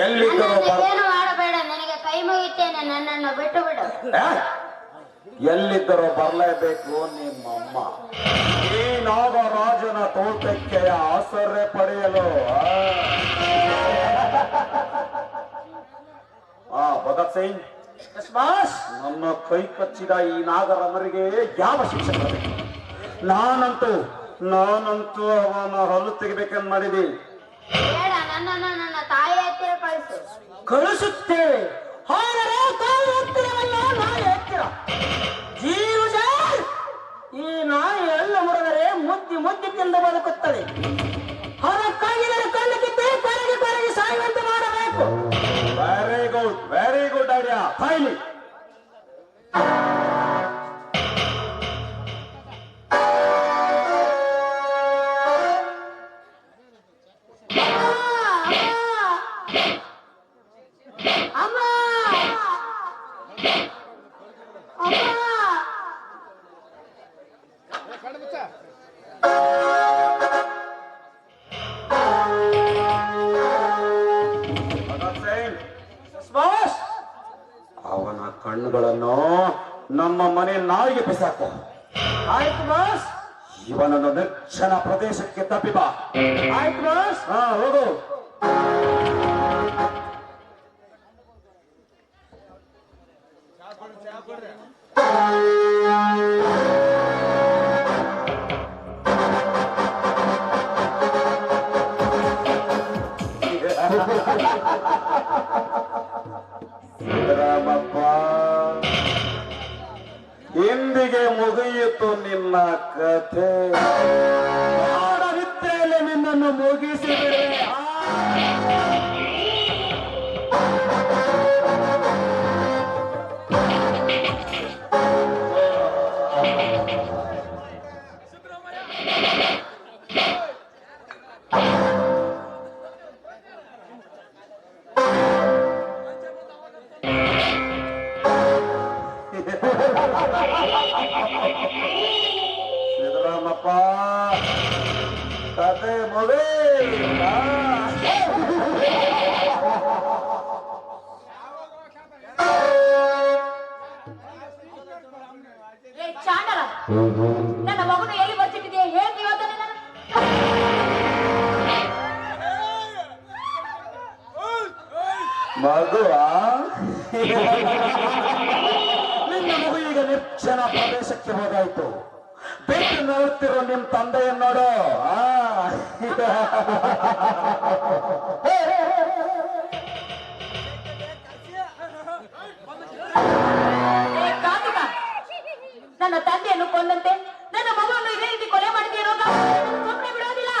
ಎಲ್ಲಿದ್ದರೂ ಬರ್ ಏನು ಮಾಡಬೇಡ ನನಗೆ ಕೈ ಮುಗಿತೇನೆ ನನ್ನನ್ನು ಬಿಟ್ಟು ಬಿಡು. ಎಲ್ಲಿದ್ದರೂ ಬರಲೇಬೇಕು ನಿಮ್ಮಮ್ಮ. ಈ ನಾಗರಾಜನ ತೋಟಕ್ಕೆ ಆಸರೆ ಪಡೆಯಲು. ಆ? ಭಗತ್ ಸಿಂಗ್ ನನ್ನ ಕೈ ಕಚ್ಚಿದ ಈ ನಾಗರಮರಿಗೆ ಯಾವ ಶಿಕ್ಷೆ ಬರಬೇಕು ನಾನಂತೂ ನಾನಂತೂ ಅವನ ಹಲ್ಲು ತೆಗಿಬೇಕಂತ ಮಾಡಿದ್ದೀನಿ. ಬೇಡ ನನ್ನನ್ನು ನನ್ನ ತಾಯಿ ಹತ್ತಿರ ಕಳಿಸು. ಕಳಿಸುತ್ತೇವೆ. ಆದರೆ ತಾಯಿ ಹತ್ತಿರವಲ್ಲ ನಾಯಿ ಹತ್ತಿರ ಜೀವಜ ಈ ನಾಯಿ ಎಲ್ಲ ಮುರಿದರೆ ಮುದ್ದಿ ಮುದ್ದಿ ತಿಂದು ಬದುಕುತ್ತದೆ. ಅವನ ಕಣ್ಣುಗಳನ್ನು ನಮ್ಮ ಮನೆ ನಾಯಿಗೆ ಬಿಸಾಕು. ಆಯ್ತು ಬಾಸ್ ಇವನನ್ನು ನಿರ್ಕ್ಷಣ ಪ್ರದೇಶಕ್ಕೆ ತಪ್ಪಿ ಬಾ. ಆಯ್ತು ಬಾಸ್ ಹಾ ಹೋಗು. ಇಂದಿಗೆ ಮುಗಿಯಿತು ನಿನ್ನ ಕಥೆ. ಮಾಡವಿದ್ದಲ್ಲಿ ನಿನ್ನನ್ನು ಮುಗಿಸಿದರೆ. ನಿರ್ಜನ ಪ್ರದೇಶಕ್ಕೆ ಹೋಗಾಯ್ತು ಬಿಟ್ಟು ನೋಡ್ತಿರೋ ನಿಮ್ ತಂದೆಯನ್ನು ನೋಡು. ಆ. ನನ್ನ ತಂದೆಯನ್ನು ಕೊಂದಂತೆ ನನ್ನ ಮಗುವನ್ನು ಇದೇ ರೀತಿ ಕೊಲೆ ಮಾಡಿದೆಯೋ ಬಿಡೋದಿಲ್ಲ.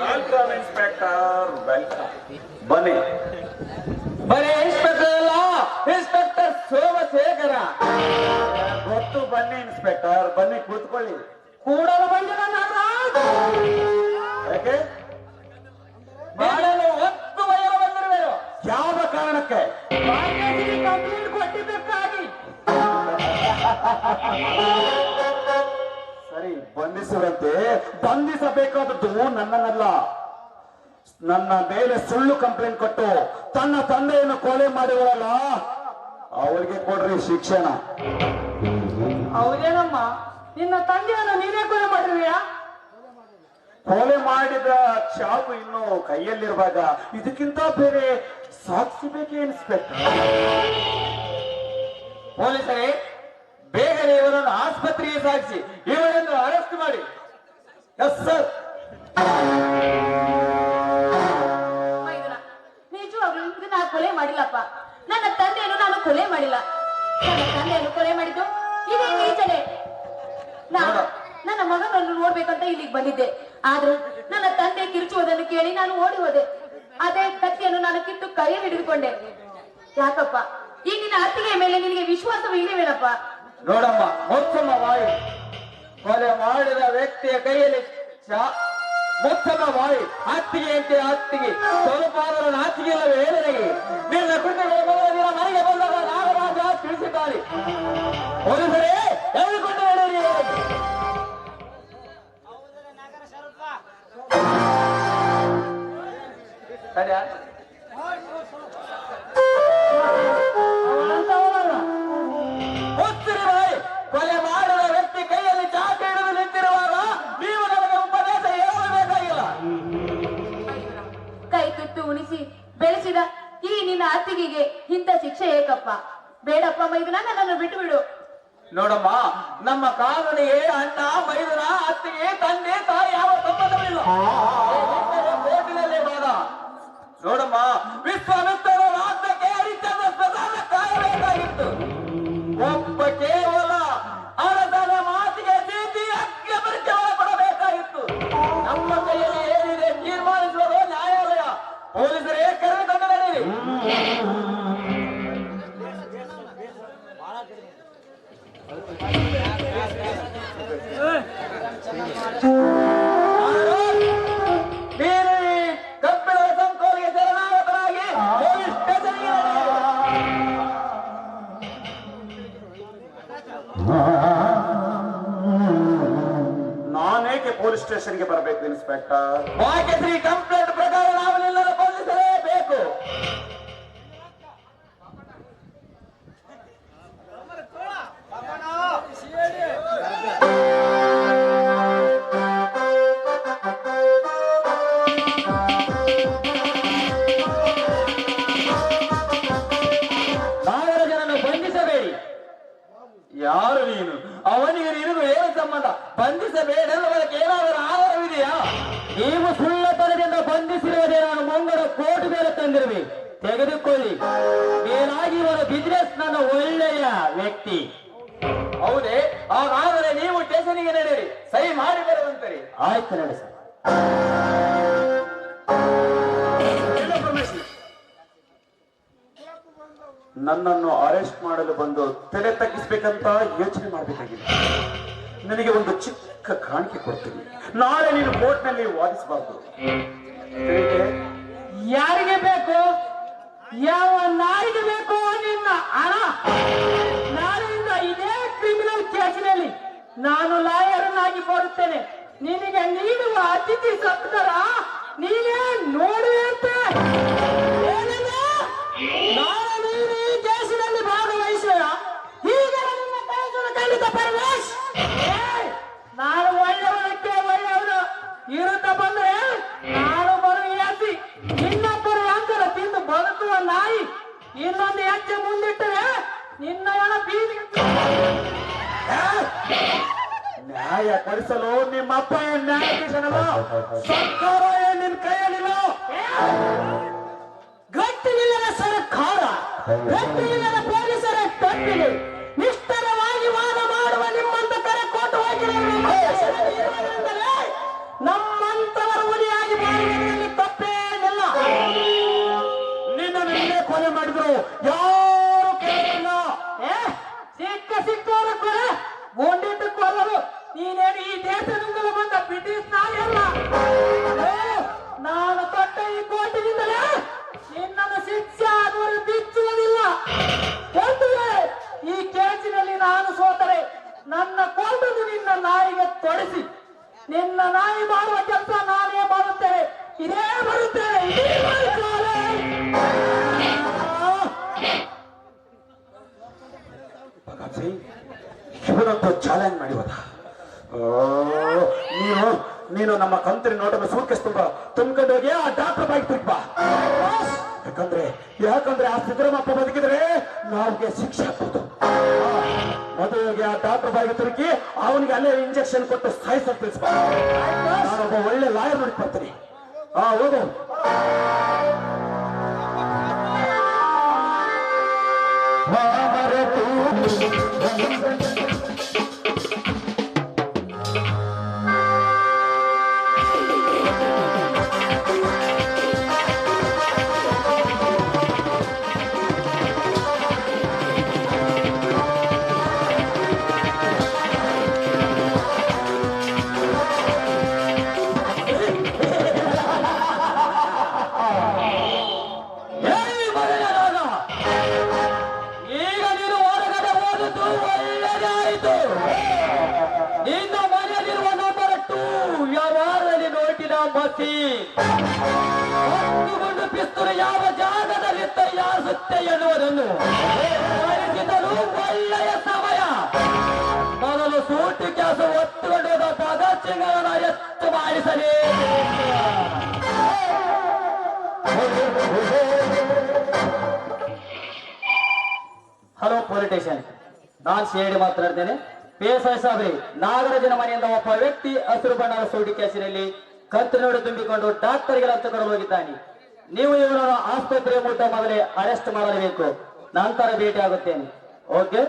ವೆಲ್ಕಮ್ ಇನ್ಸ್ಪೆಕ್ಟರ್ ವೆಲ್ಕಮ್ ಬನ್ನಿ. ಬನ್ನಿ ಇನ್ಸ್ಪೆಕ್ಟರ್ ಅಲ್ಲ ಇನ್ಸ್ಪೆಕ್ಟರ್ ಸೋಮಶೇಖರ. ಗೊತ್ತು ಬನ್ನಿ ಇನ್ಸ್ಪೆಕ್ಟರ್ ಬನ್ನಿ ಕೂತ್ಕೊಳ್ಳಿ. ಕೂಡಲು ಬನ್ನಿ ನಾಗರಾಜ್ ಯಾಕೆ? ಮಾಡಲು ಹತ್ತು ವಯರು ಬಂದಿರುವೆರು ಯಾವ ಕಾರಣಕ್ಕೆ? ಕಂಪ್ಲೇಂಟ್ ಕೊಟ್ಟಿದ್ದಕ್ಕಾಗಿ. ಸರಿ ಬಂಧಿಸುವಂತೆ ಬಂಧಿಸಬೇಕಾದದ್ದು ನನ್ನನ್ನಲ್ಲ ನನ್ನ ಮೇಲೆ ಸುಳ್ಳು ಕಂಪ್ಲೇಂಟ್ ಕೊಟ್ಟು ತನ್ನ ತಂದೆಯನ್ನು ಕೊಲೆ ಮಾಡಿರಲ್ಲ ಅವರಿಗೆ ಕೊಡ್ರಿ ಶಿಕ್ಷಣ. ಅವರೇನಮ್ಮ ನಿನ್ನ ತಂದೆಯನ್ನು ನೀನೇ ಕೊಲೆ ಮಾಡಿದ್ಯಾ ಕೊಲೆ ಮಾಡಿದ ಚಾಕು ಇನ್ನು ಕೈಯಲ್ಲಿರುವಾಗ ಇದಕ್ಕಿಂತ ಬೇರೆ ಸಾಕ್ಷಿ ಬೇಕೇ ಇನ್ಸ್ಪೆಕ್ಟರ್? ಪೊಲೀಸರೇ ಬೇಗನೆ ಇವರನ್ನು ಆಸ್ಪತ್ರೆಗೆ ಸಾಗಿಸಿ ಇವರನ್ನು ಅರೆಸ್ಟ್ ಮಾಡಿ. ಎಸ್ ಸರ್ ಇದು ಕೊಲೆ ಮಾಡಿಲ್ಲಪ್ಪ. ನನ್ನ ತಂದೆಯನ್ನು ನಾನು ಕೊಲೆ ಮಾಡಿಲ್ಲ. ನನ್ನ ತಂದೆಯನ್ನು ಕೊಲೆ ಮಾಡಿದ್ದು ಇದೇ ಈಚನೆ. ನಾನು ನನ್ನ ಮಗನನ್ನು ನೋಡ್ಬೇಕಂತ ಇಲ್ಲಿಗೆ ಬಂದಿದ್ದೆ. ಆದ್ರೂ ನನ್ನ ತಂದೆ ಕಿರುಚುವುದನ್ನು ಕೇಳಿ ನಾನು ಓಡಿ ಹೋದೆ. ಅದೇ ಕತ್ತಿಯನ್ನು ನಾನು ಕಿತ್ತು ಕೈಯಲ್ಲಿ ಹಿಡಿದುಕೊಂಡೆ. ಯಾಕಪ್ಪ? ಈ ನಿನ್ನ ಅತ್ತಿಗೆ ಮೇಲೆ ನಿನಗೆ ವಿಶ್ವಾಸವೂ ಇಲ್ಲವೇನಪ್ಪ? ನೋಡಮ್ಮ ಮುತ್ತಮ್ಮ ವಾಯು. ಕೊಲೆ ಮಾಡಿದ ವ್ಯಕ್ತಿಯ ಕೈಯಲ್ಲಿ ಚಾ- ವಾಯು. ಅತ್ತಿಗೆ ಅಂತೆ ಅತ್ತಿಗೆ ಸ್ವಲ್ಪ ಆದರೂ ನಾಚಿಗೆ ಇಲ್ಲವೇ ನನಗೆ. ನಿನ್ನ ಕೃತಿಗಳ ಬಂದ ದಿನ ಮನೆಗೆ ಬಂದಾಗ ನಾಗರಾಜ ತಿಳಿಸಿದ್ದಾರೆ ಒಂದು ಸರಿ ತಡ್ಯಾ? ಮುಚ್ಚಿರಿ ನಿನ್ನ ಅತ್ತಿಗೆಗೆ ಇಂಥ ಶಿಕ್ಷೆ ಏಕಪ್ಪ ಬೇಡಪ್ಪ ಮೈದುನ ನನ್ನನ್ನು ಬಿಟ್ಟು ಬಿಡು ನೋಡಮ್ಮ ನಮ್ಮ ಕಾನೂನಿಗೆ ಅಣ್ಣ ಮೈದುನ ಅತ್ತಿಗೆ ತಂದೆ ತಾಯಿ ಯಾವ ಸಂಬಂಧವಿಲ್ಲ ನೋಡಮ್ಮ ವಿಶ್ವಾಮಿತ್ರರ ನಾನೇಕೆ ಪೊಲೀಸ್ ಸ್ಟೇಷನ್ಗೆ ಬರಬೇಕು ಇನ್ಸ್ಪೆಕ್ಟರ್ ಭಾಗ್ಯಶ್ರೀ ಕಂಪ್ಲೇಂಟ್ ಪ್ರಕಾರ ತಂದಿರುವೆ. ತೆಗೆದುಕೊಳ್ಳಿ. ಮೇಲಾಗಿ ಇವರ ಬಿಸ್ನೆಸ್ ನನ್ನ ಒಳ್ಳೆಯ ವ್ಯಕ್ತಿ. ಹೌದೇ? ಹಾಗಾದರೆ ನೀವು ಸ್ಟೇಷನ್ಗೆ ನಡೆಯಿರಿ. ಸಹಿ ಮಾಡಿ ಬರುವಂತರಿ. ಆಯ್ತು ನಡೆ ಸರ್. ನನ್ನನ್ನು ಅರೆಸ್ಟ್ ಮಾಡಲು ಬಂದು ತಲೆ ತಗ್ಗಿಸ್ಬೇಕಂತ ಯೋಚನೆ ಮಾಡಬೇಕಾಗಿದೆ. ನನಗೆ ಒಂದು ಚಿಕ್ಕ ಕಾಣಿಕೆ ಕೊಡ್ತೀನಿ. ನಾಳೆ ನೀನು ಕೋರ್ಟ್ನಲ್ಲಿ ವಾದಿಸಬಾರ್ದು? ಯಾರಿಗೆ ಬೇಕು? ಯಾವ ನಾಯಿಗೆ ಬೇಕು ನಿನ್ನ ಹಣ? ನಾಳೆಯಿಂದ ಇದೇ ಕ್ರಿಮಿನಲ್ ಕೇಸಿನಲ್ಲಿ ನಾನು ಲಾಯರನ್ನಾಗಿ ಬರುತ್ತೇನೆ ನಿನಗೆ ನೀಡುವ ಅತಿಥಿ ಸತ್ಕಾರ ಕೊಡಿಸಲು ನಿಮ್ಮ ಅಪ್ಪ ನ್ಯಾಯಾಧೀಶನಲ್ಲ ಸರ್ಕಾರ ನಿನ್ ಕೈಯಲ್ಲಿಲ್ಲ? ಗಟ್ಟಿಲಿಲ್ಲದ ಸರ್ಕಾರ ಗಟ್ಟಿಲಿಲ್ಲದ ಪೊಲೀಸರ ತಪ್ಪಿದೆ ನಿಷ್ಠರವಾಗಿ ವಾದ ಮಾಡುವ ನಿಮ್ಮಂತ ಕರೆ ಕೊಟ್ಟು ನಮ್ಮಂತವರ ಉರಿಯಾಗಿ ಮಾಡುವುದರಲ್ಲಿ ತಪ್ಪೇನಿಲ್ಲ. ನಿನ್ನ ನಿನ್ನೆ ಕೊಲೆ ಮಾಡಿದ್ರು. ಯಾರು ನೀನೇನು ಈ ದೇಶದಿಂದಲೂ ಬಂದ ಬ್ರಿಟಿಷ್ ನಾಯಲ್ಲ. ನಾನು ತೊಟ್ಟ ಈ ಕೋಟಿನಿಂದಲೇ ನಿನ್ನನ್ನು ಶಿಕ್ಷೆ ಆಗುವರು ನೀನು ನೀನು ನಮ್ಮ ಕಂತ್ರಿ ನೋಟನ್ನು ತುಂಬಿಕೊಂಡು ಹೋಗಿ ಆ ಡಾಕ್ಟರ್ ಬಾಯಿ ಬಾ. ಯಾಕಂದ್ರೆ ಯಾಕಂದ್ರೆ ಆ ಸಿದ್ದರಾಮಪ್ಪ ಬದುಕಿದ್ರೆ ನಾವ್ಗೆ ಶಿಕ್ಷೆ ಆಗ್ಬೋದು. ಮದುವೆಗೆ ಆ ಡಾಕ್ಟರ್ ಬಾಯಿಗೆ ತಿರುಗಿ ಅವನಿಗೆ ಅಲ್ಲೇ ಇಂಜೆಕ್ಷನ್ ಕೊಟ್ಟು ಸಾಯಿಸ ಬಾ ನಾನೊಬ್ಬ ಒಳ್ಳೆ ಲಾಯರ್ ನೋಡಿ ಬರ್ತೀನಿ. ಹಾ ಹೌದು ಮಸೀನ್ ಹತ್ತುಕೊಂಡು ಪಿಸ್ತೂರು ಯಾವ ಜಾಗದಲ್ಲಿ ತಯಾರಿಸುತ್ತೆ ಎನ್ನುವುದನ್ನು ಪರಿಚಿತರು ಒಳ್ಳೆಯ ಸಮಯ. ಮೊದಲು ಸೂಟಿ ಕೆಲಸ ಒತ್ತುಕೊಂಡು ಹೋದ ಭಗತ್ ಎತ್ತು ಮಾಡಿಸಲೇ. ಹಲೋ ಪೊಲಿಟಿಷಿಯನ್ ನಾನ್ ಸೇಡಿ ಮಾತಾಡ್ತೇನೆ ಐ ಸಾಬ್ರಿ ನಾಗರಾಜನ ಮನೆಯಿಂದ ಒಬ್ಬ ವ್ಯಕ್ತಿ ಹಸಿರು ಬಣ್ಣದ ಸೂಟಿ ಕೇಸಿನಲ್ಲಿ ಕತ್ತಿನೋಡು ತುಂಬಿಕೊಂಡು ಡಾಕ್ಟರ್ಗೆ ಲಂಚ ಕೊಡಲು ಹೋಗಿದ್ದಾನೆ. ನೀವು ಇವನನ್ನು ಆಸ್ಪತ್ರೆಗೆ ಮೂಲಕ ಮೊದಲೇ ಅರೆಸ್ಟ್ ಮಾಡಲೇಬೇಕು. ನಂತರ ಭೇಟಿ ಆಗುತ್ತೇನೆ. ಓಕೆ